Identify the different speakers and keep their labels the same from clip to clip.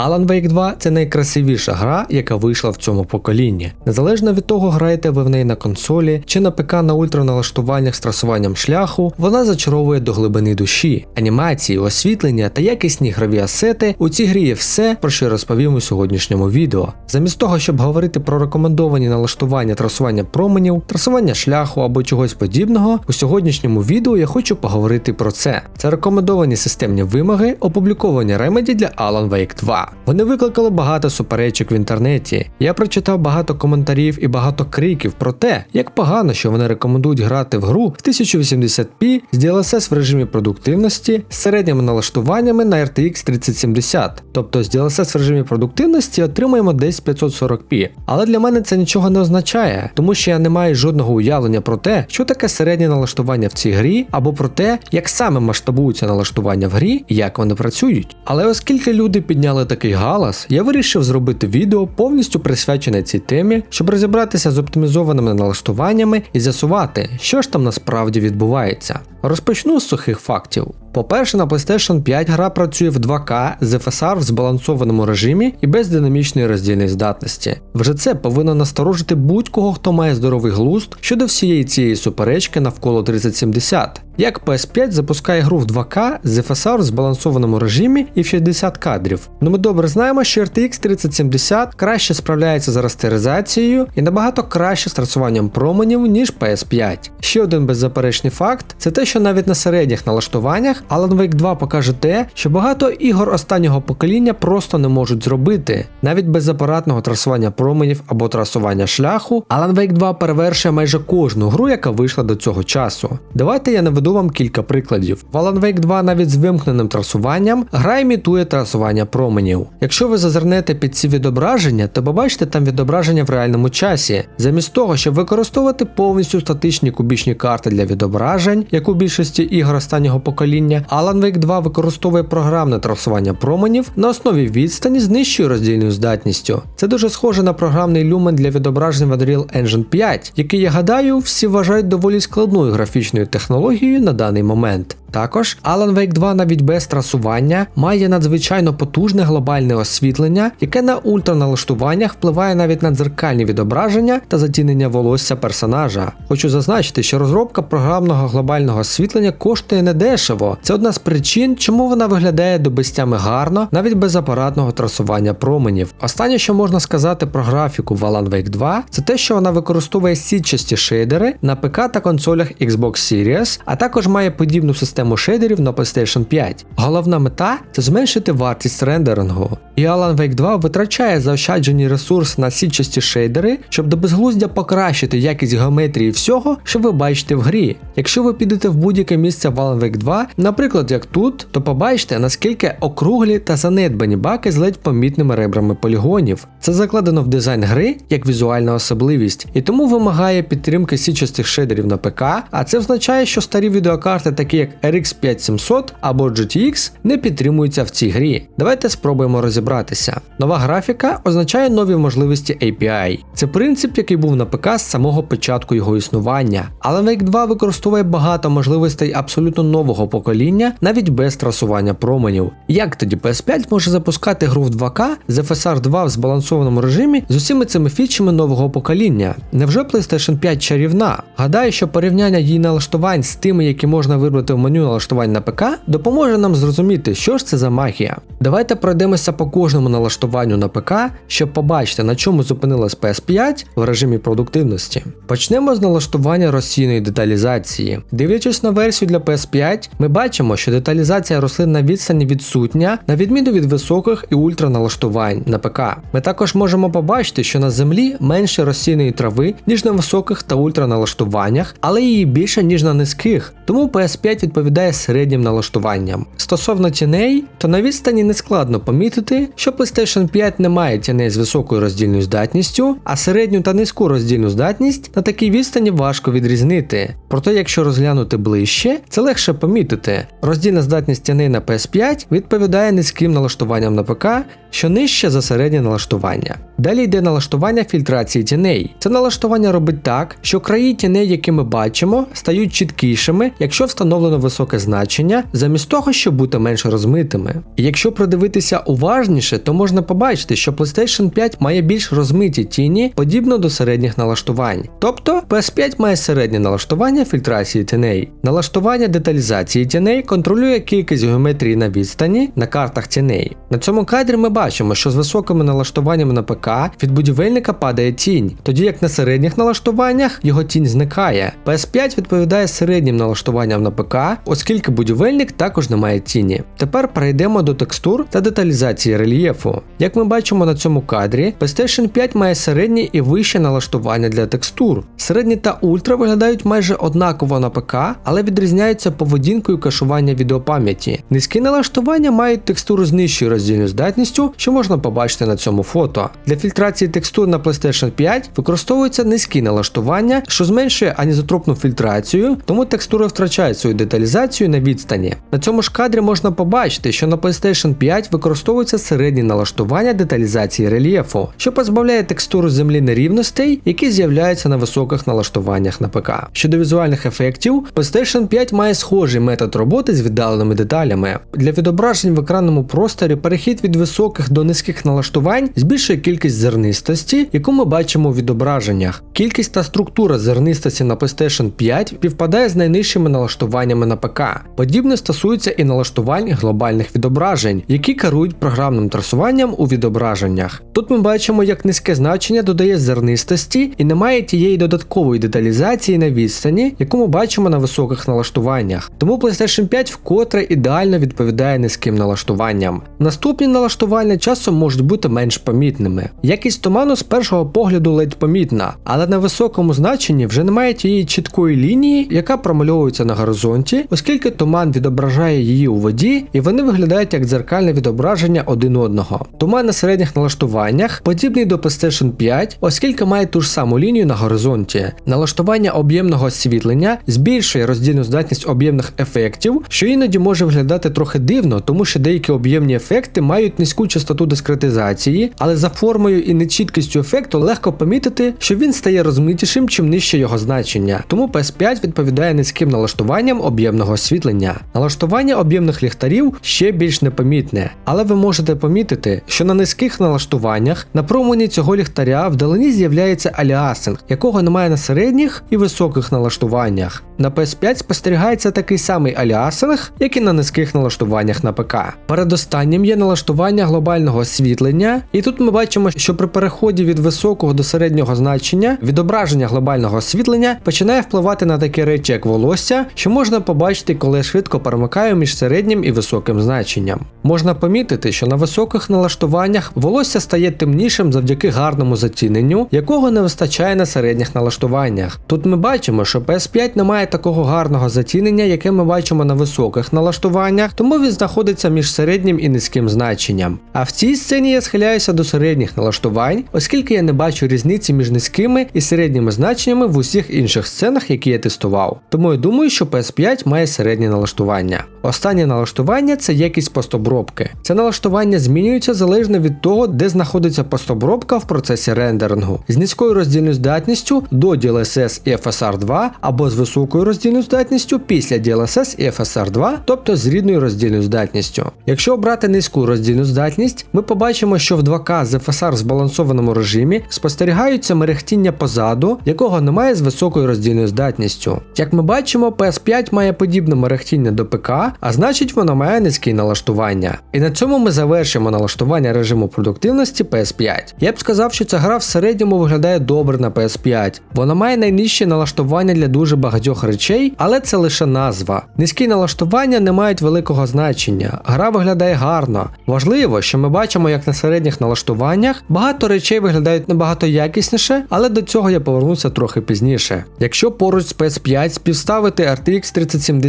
Speaker 1: Alan Wake 2 це найкрасивіша гра, яка вийшла в цьому поколінні. Незалежно від того, граєте ви в неї на консолі чи на ПК на ультраналаштуваннях з трасуванням шляху, вона зачаровує до глибини душі. Анімації, освітлення та якісні граві асети у цій грі є все, про що я розповім у сьогоднішньому відео. Замість того, щоб говорити про рекомендовані налаштування трасування променів, трасування шляху або чогось подібного, у сьогоднішньому відео я хочу поговорити про це. Це рекомендовані системні вимоги, опубліковані ремеді для Alan Wake 2. Вони викликали багато суперечок в інтернеті. Я прочитав багато коментарів і багато криків про те, як погано, що вони рекомендують грати в гру в 1080p з DLSS в режимі продуктивності з середніми налаштуваннями на RTX 3070. Тобто з DLSS в режимі продуктивності отримуємо десь 540p. Але для мене це нічого не означає, тому що я не маю жодного уявлення про те, що таке середнє налаштування в цій грі, або про те, як саме масштабуються налаштування в грі і як вони працюють. Але оскільки люди підняли такий галас, я вирішив зробити відео повністю присвячене цій темі, щоб розібратися з оптимізованими налаштуваннями і з'ясувати, що ж там насправді відбувається. Розпочну з сухих фактів. По-перше, на PlayStation 5 гра працює в 2К з FSR в збалансованому режимі і без динамічної роздільної здатності. Вже це повинно насторожити будь-кого, хто має здоровий глузд щодо всієї цієї суперечки навколо 3070. Як PS5 запускає гру в 2К з FSR в збалансованому режимі і в 60 кадрів. Ну ми добре знаємо, що RTX 3070 краще справляється з растеризацією і набагато краще з трасуванням променів, ніж PS5. Ще один беззаперечний факт це те, що навіть на середніх налаштуваннях Alan Wake 2 покаже те, що багато ігор останнього покоління просто не можуть зробити. Навіть без апаратного трасування променів або трасування шляху, Alan Wake 2 перевершує майже кожну гру, яка вийшла до цього часу. Давайте я наведу вам кілька прикладів. В Alan Wake 2 навіть з вимкненим трасуванням гра імітує трасування променів. Якщо ви зазирнете під ці відображення, то побачите там відображення в реальному часі. Замість того, щоб використовувати повністю статичні кубічні карти для відображень, як у більшості ігор останнього покоління, Alan Wake 2 використовує програмне трасування променів на основі відстані з нижчою роздільною здатністю. Це дуже схоже на програмний люмен для відображень в Unreal Engine 5, який, я гадаю, всі вважають доволі складною графічною технологією на даний момент. Також Alan Wake 2 навіть без трасування має надзвичайно потужне глобальне освітлення, яке на ультраналаштуваннях впливає навіть на дзеркальні відображення та затінення волосся персонажа. Хочу зазначити, що розробка програмного глобального освітлення коштує недешево. Це одна з причин, чому вона виглядає до безтями гарно, навіть без апаратного трасування променів. Останнє, що можна сказати про графіку в Alan Wake 2, це те, що вона використовує сітчасті шейдери на ПК та консолях Xbox Series, а також має подібну систему шейдерів на PlayStation 5. Головна мета це зменшити вартість рендерингу. І Alan Wake 2 витрачає заощаджені ресурси на сітчасті шейдери, щоб до безглуздя покращити якість геометрії всього, що ви бачите в грі. Якщо ви підете в будь-яке місце в Alan Wake 2, наприклад, як тут, то побачите, наскільки округлі та занедбані баки з ледь помітними ребрами полігонів. Це закладено в дизайн гри як візуальна особливість, і тому вимагає підтримки січастих шейдерів на ПК, а це означає, що старі відеокарти, такі як RX 5700 або GTX, не підтримуються в цій грі. Давайте спробуємо розібратися. Нова графіка означає нові можливості API. Це принцип, який був на ПК з самого початку його існування. Alan Wake 2 використовує багато можливостей абсолютно нового покоління, навіть без трасування променів. Як тоді PS5 може запускати гру в 2К з FSR 2 в збалансованому режимі з усіми цими фічами нового покоління? Невже PlayStation 5 чарівна? Гадаю, що порівняння її налаштувань з тими, які можна вибрати в меню налаштувань на ПК, допоможе нам зрозуміти, що ж це за магія. Давайте пройдемося по кожному налаштуванню на ПК, щоб побачити, на чому зупинилась PS5 в режимі продуктивності. Почнемо з налаштування розсійної деталізації. Дивлячись на версію для PS5, ми бачимо, що деталізація рослин на відстані відсутня, на відміну від високих і ультраналаштувань на ПК. Ми також можемо побачити, що на землі менше розсійної трави, ніж на високих та ультраналаштуваннях, але її більше, ніж на низьких. Тому PS5 відповідає середнім налаштуванням. Стосовно тіней, то на відстані не складно помітити, що PlayStation 5 не має тіней з високою роздільною здатністю, а середню та низьку роздільну здатність на такій відстані важко відрізнити. Проте, якщо розглянути ближче, це легше помітити. Роздільна здатність тіней на PS5 відповідає низьким налаштуванням на ПК, що нижче за середнє налаштування. Далі йде налаштування фільтрації тіней. Це налаштування робить так, що краї тіней, які ми бачимо, стають чіткішими, якщо встановлено високе високе значення, замість того, щоб бути менш розмитими. І якщо придивитися уважніше, то можна побачити, що PlayStation 5 має більш розмиті тіні, подібно до середніх налаштувань. Тобто PS5 має середнє налаштування фільтрації тіней. Налаштування деталізації тіней контролює кількість геометрії на відстані на картах тіней. На цьому кадрі ми бачимо, що з високими налаштуваннями на ПК від будівельника падає тінь, тоді як на середніх налаштуваннях його тінь зникає. PS5 відповідає середнім налаштуванням на ПК, оскільки будівельник також не має тіні. Тепер перейдемо до текстур та деталізації рельєфу. Як ми бачимо на цьому кадрі, PlayStation 5 має середнє і вище налаштування для текстур. Середні та ультра виглядають майже однаково на ПК, але відрізняються поведінкою кашування відеопам'яті. Низькі налаштування мають текстуру з нижчою роздільною здатністю, що можна побачити на цьому фото. Для фільтрації текстур на PlayStation 5 використовуються низькі налаштування, що зменшує анізотропну фільтрацію, тому текстури втрачають свою деталізацію на відстані. На цьому ж кадрі можна побачити, що на PlayStation 5 використовуються середні налаштування деталізації рельєфу, що позбавляє текстуру землі нерівностей, які з'являються на високих налаштуваннях на ПК. Щодо візуальних ефектів, PlayStation 5 має схожий метод роботи з віддаленими деталями. Для відображень в екранному просторі перехід від високих до низьких налаштувань збільшує кількість зернистості, яку ми бачимо у відображеннях. Кількість та структура зернистості на PlayStation 5 співпадає з найнижчими налаштуваннями на ПК. Подібне стосується і налаштувань глобальних відображень, які керують програмним трасуванням у відображеннях. Тут ми бачимо, як низьке значення додає зернистості і немає тієї додаткової деталізації на відстані, яку ми бачимо на високих налаштуваннях. Тому PlayStation 5 вкотре ідеально відповідає низьким налаштуванням. Наступні налаштування часом можуть бути менш помітними. Якість туману з першого погляду ледь помітна, але на високому значенні вже немає тієї чіткої лінії, яка промальовується на горизонті, оскільки туман відображає її у воді, і вони виглядають як дзеркальне відображення один одного. Туман на середніх налаштуваннях подібний до PlayStation 5, оскільки має ту ж саму лінію на горизонті. Налаштування об'ємного освітлення збільшує роздільну здатність об'ємних ефектів, що іноді може виглядати трохи дивно, тому що деякі об'ємні ефекти мають низьку частоту дискретизації, але за формою і нечіткістю ефекту легко помітити, що він стає розмитішим, чим нижче його значення. Тому PS5 відповідає низьким налаштуванням об'ємного освітлення. Налаштування об'ємних ліхтарів ще більш непомітне, але ви можете помітити, що на низьких налаштуваннях на промені цього ліхтаря вдалині з'являється аліасинг, якого немає на середніх і високих налаштуваннях. На PS5 спостерігається такий самий аліасинг, як і на низьких налаштуваннях на ПК. Передостаннім є налаштування глобального освітлення, і тут ми бачимо, що при переході від високого до середнього значення відображення глобального освітлення починає впливати на такі речі, як волосся, що можна побачити, коли я швидко перемикаю між середнім і високим значенням. Можна помітити, що на високих налаштуваннях волосся стає темнішим завдяки гарному затіненню, якого не вистачає на середніх налаштуваннях. Тут ми бачимо, що PS5 не має такого гарного затінення, яке ми бачимо на високих налаштуваннях, тому він знаходиться між середнім і низьким значенням. А в цій сцені я схиляюся до середніх налаштувань, оскільки я не бачу різниці між низькими і середніми значеннями в усіх інших сценах, які я тестував. Тому я думаю, що PS5 має середні налаштування. Останнє налаштування це якість постобробки. Це налаштування змінюється залежно від того, де знаходиться постобробка в процесі рендерингу. З низькою роздільною здатністю до DLSS і FSR 2 або з високою роздільною здатністю після DLSS і FSR 2, тобто з рідною роздільною здатністю. Якщо обрати низьку роздільну здатність, ми побачимо, що в 2К з FSR в збалансованому режимі спостерігаються мерехтіння позаду, якого немає з високою роздільною здатністю. Як ми бачимо, PS5 має подібне мерехтіння до ПК, а значить воно має низькі налаштування. І на цьому ми завершимо налаштування режиму продуктивності PS5. Я б сказав, що ця гра в середньому виглядає добре на PS5. Вона має найнижче налаштування для дуже багатьох речей, але це лише назва. Низькі налаштування не мають великого значення. Гра виглядає гарно. Важливо, що ми бачимо, як на середніх налаштуваннях багато речей виглядають набагато якісніше, але до цього я повернуся трохи пізніше. Якщо поруч з PS5 співставити RTX 3070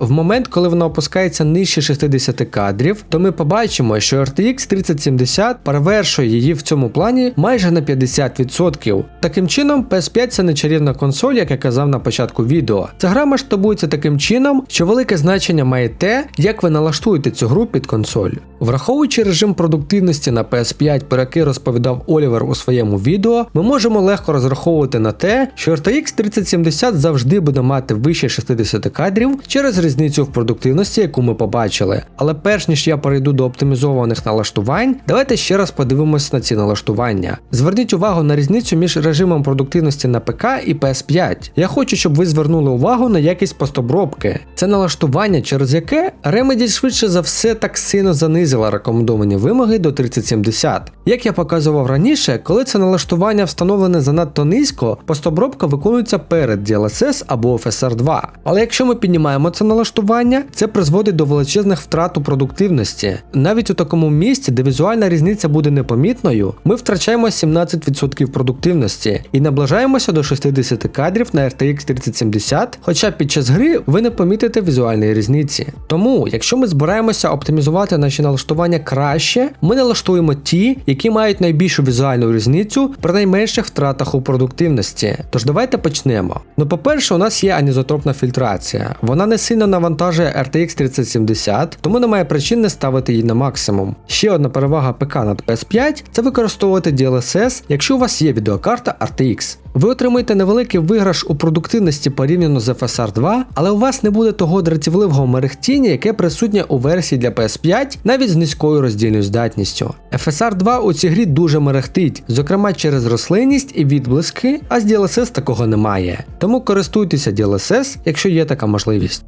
Speaker 1: в момент, коли вона опускається нижче 60 кадрів, то ми побачимо, що RTX 3070 перевершує її в цьому плані майже на 50%. Таким чином, PS5 це не чарівна консоль, як я казав на початку відео. Ця гра масштабується таким чином, що велике значення має те, як ви налаштуєте цю гру під консоль. Враховуючи режим продуктивності на PS5, про який розповідав Олівер у своєму відео, ми можемо легко розраховувати на те, що RTX 3070 завжди буде мати вище 60 кадрів, через різницю в продуктивності, яку ми побачили. Але перш ніж я перейду до оптимізованих налаштувань, давайте ще раз подивимось на ці налаштування. Зверніть увагу на різницю між режимом продуктивності на ПК і PS5. Я хочу, щоб ви звернули увагу на якість постобробки. Це налаштування, через яке Remedy швидше за все так сильно занизила рекомендовані вимоги до 3070. Як я показував раніше, коли це налаштування встановлене занадто низько, постобробка виконується перед DLSS або FSR 2. Але якщо ми піднімаємо це налаштування, це призводить до величезних втрат у продуктивності. Навіть у такому місці, де візуальна різниця буде непомітною, ми втрачаємо 17% продуктивності і наближаємося до 60 кадрів на RTX 3070, хоча під час гри ви не помітите візуальної різниці. Тому, якщо ми збираємося оптимізувати наші налаштування краще, ми налаштуємо ті, які мають найбільшу візуальну різницю при найменших втратах у продуктивності. Тож давайте почнемо. Ну, по-перше, у нас є анізотропна фільтрація. Вона не сильно навантажує RTX 3070, тому немає причин не ставити її на максимум. Ще одна перевага ПК над PS5 це використовувати DLSS, якщо у вас є відеокарта RTX. Ви отримаєте невеликий виграш у продуктивності порівняно з FSR 2, але у вас не буде того дратівливого мерехтіння, яке присутнє у версії для PS5, навіть з низькою роздільною здатністю. FSR 2 у цій грі дуже мерехтить, зокрема через рослинність і відблиски, а з DLSS такого немає. Тому користуйтеся DLSS, якщо є така можливість.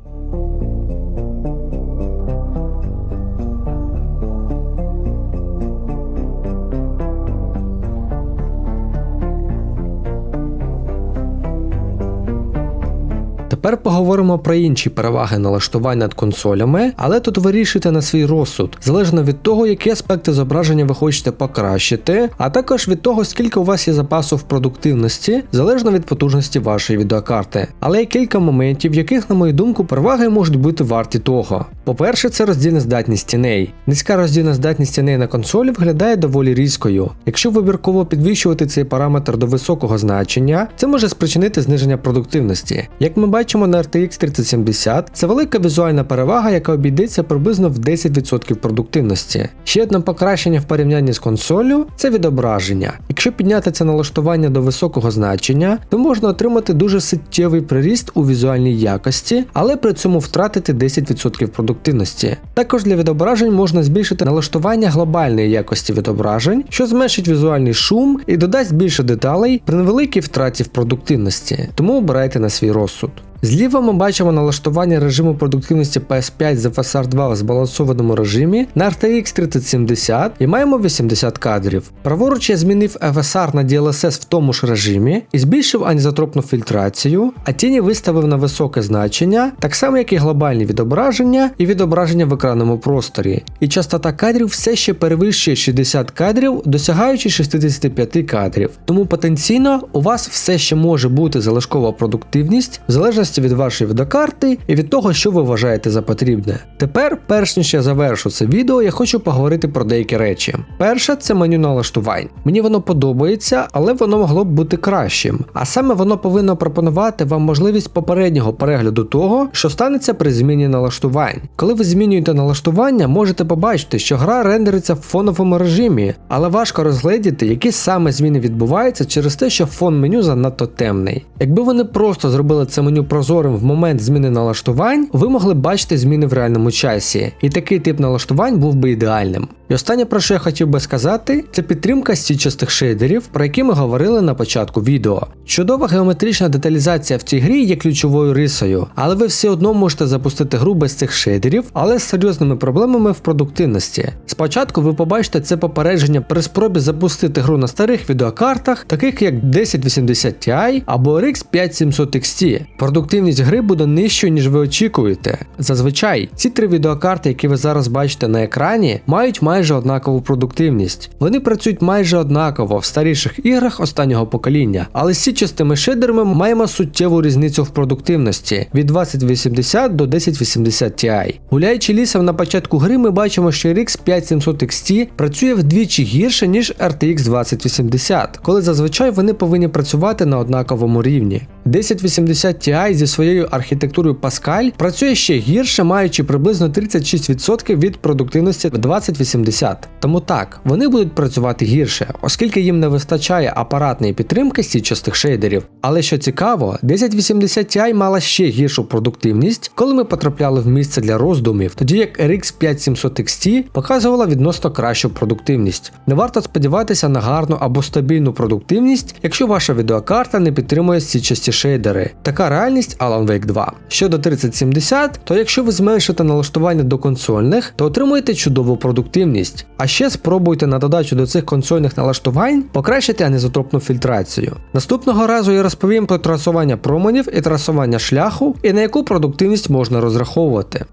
Speaker 1: Тепер поговоримо про інші переваги налаштувань над консолями, але тут вирішуйте на свій розсуд, залежно від того, які аспекти зображення ви хочете покращити, а також від того, скільки у вас є запасу в продуктивності, залежно від потужності вашої відеокарти. Але є кілька моментів, в яких, на мою думку, переваги можуть бути варті того. По-перше, це роздільна здатність тіней. Низька роздільна здатність тіней на консолі виглядає доволі різкою. Якщо вибірково підвищувати цей параметр до високого значення, це може спричинити зниження продуктивності. Як ми бачимо на RTX 3070, це велика візуальна перевага, яка обійдеться приблизно в 10% продуктивності. Ще одне покращення в порівнянні з консолью це відображення. Якщо підняти це налаштування до високого значення, то можна отримати дуже суттєвий приріст у візуальній якості, але при цьому втратити 10% продуктивності. Також для відображень можна збільшити налаштування глобальної якості відображень, що зменшить візуальний шум і додасть більше деталей при невеликій втраті в продуктивності, тому обирайте на свій розсуд. Зліва ми бачимо налаштування режиму продуктивності PS5 з FSR 2 в збалансованому режимі на RTX 3070 і маємо 80 кадрів. Праворуч я змінив FSR на DLSS в тому ж режимі і збільшив анізотропну фільтрацію, а тіні виставив на високе значення, так само як і глобальні відображення і відображення в екранному просторі. І частота кадрів все ще перевищує 60 кадрів, досягаючи 65 кадрів. Тому потенційно у вас все ще може бути залишкова продуктивність в залежності залежності від вашої відеокарти і від того, що ви вважаєте за потрібне. Тепер, перш ніж я завершу це відео, я хочу поговорити про деякі речі. Перше, це меню налаштувань. Мені воно подобається, але воно могло б бути кращим. А саме воно повинно пропонувати вам можливість попереднього перегляду того, що станеться при зміні налаштувань. Коли ви змінюєте налаштування, можете побачити, що гра рендериться в фоновому режимі, але важко розгледіти, які саме зміни відбуваються через те, що фон меню занадто темний. Якби вони просто зробили це меню прозорим в момент зміни налаштувань, ви могли б бачити зміни в реальному часі, і такий тип налаштувань був би ідеальним. І останнє, про що я хотів би сказати, це підтримка стічастих шейдерів, про які ми говорили на початку відео. Чудова геометрична деталізація в цій грі є ключовою рисою, але ви все одно можете запустити гру без цих шейдерів, але з серйозними проблемами в продуктивності. Спочатку ви побачите це попередження при спробі запустити гру на старих відеокартах, таких як 1080 Ti або RX 5700 XT. Продуктивність гри буде нижчою, ніж ви очікуєте. Зазвичай ці три відеокарти, які ви зараз бачите на екрані, мають однакову продуктивність. Вони працюють майже однаково в старіших іграх останнього покоління, але з січастими шейдерами маємо суттєву різницю в продуктивності від 2080 до 1080 Ti. Гуляючи лісом на початку гри, ми бачимо, що RX 5700 XT працює вдвічі гірше, ніж RTX 2080, коли зазвичай вони повинні працювати на однаковому рівні. 1080 Ti зі своєю архітектурою Pascal працює ще гірше, маючи приблизно 36% від продуктивності 2080 1080. Тому так, вони будуть працювати гірше, оскільки їм не вистачає апаратної підтримки січастих шейдерів. Але що цікаво, 1080 Ti мала ще гіршу продуктивність, коли ми потрапляли в місце для роздумів, тоді як RX 5700 XT показувала відносно кращу продуктивність. Не варто сподіватися на гарну або стабільну продуктивність, якщо ваша відеокарта не підтримує січасті шейдери. Така реальність Alan Wake 2. Щодо 3070, то якщо ви зменшите налаштування до консольних, то отримуєте чудову продуктивність. А ще спробуйте на додачу до цих консольних налаштувань покращити анізотропну фільтрацію. Наступного разу я розповім про трасування променів і трасування шляху, і на яку продуктивність можна розраховувати.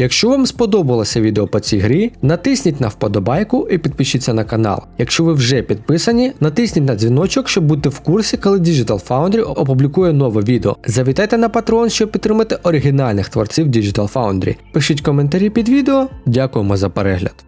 Speaker 1: Якщо вам сподобалося відео по цій грі, натисніть на вподобайку і підпишіться на канал. Якщо ви вже підписані, натисніть на дзвіночок, щоб бути в курсі, коли Digital Foundry опублікує нове відео. Завітайте на Patreon, щоб підтримати оригінальних творців Digital Foundry. Пишіть коментарі під відео. Дякуємо за перегляд.